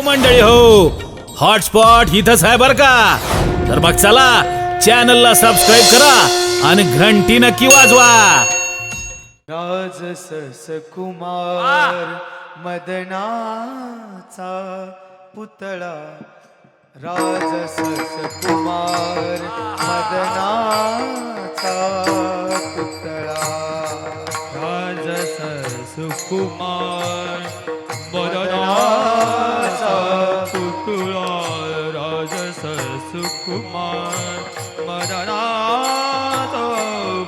हो मंडळी हो. हॉटस्पॉट इथंच आहे बर का? तर मग चला चॅनलला सबस्क्राईब करा आणि घंटी नक्की वाजवा. राजसस कुमार मदनाचा पुतळा. राजसस कुमार मदनाचा पुतळा. राजस सुकुमार कुमार मदनाचा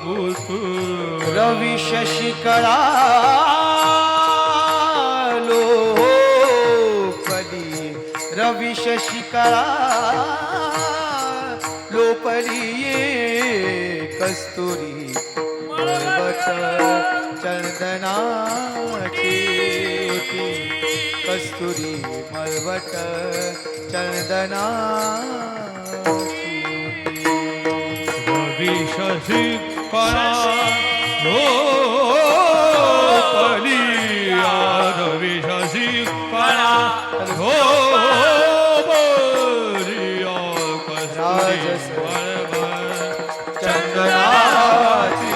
पुतळा रवी शशिकळा लोपली रवी शशिकळा लोपली ये कस्तुरी। पर्वत चंदनाची कस्तुरी मलवट चंदना शशी कळा हो पलिया रवी शशी कळा हो बलिया कस्तुरी राजस बळबळ चंदनाची